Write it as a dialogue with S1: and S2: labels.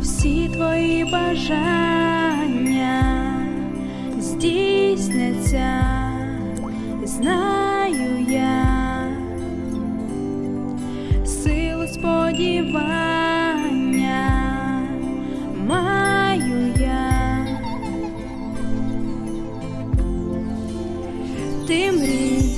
S1: всі
S2: твої бажання здійсняться, знаю я, силу сподівання маю я,
S1: ти мрій.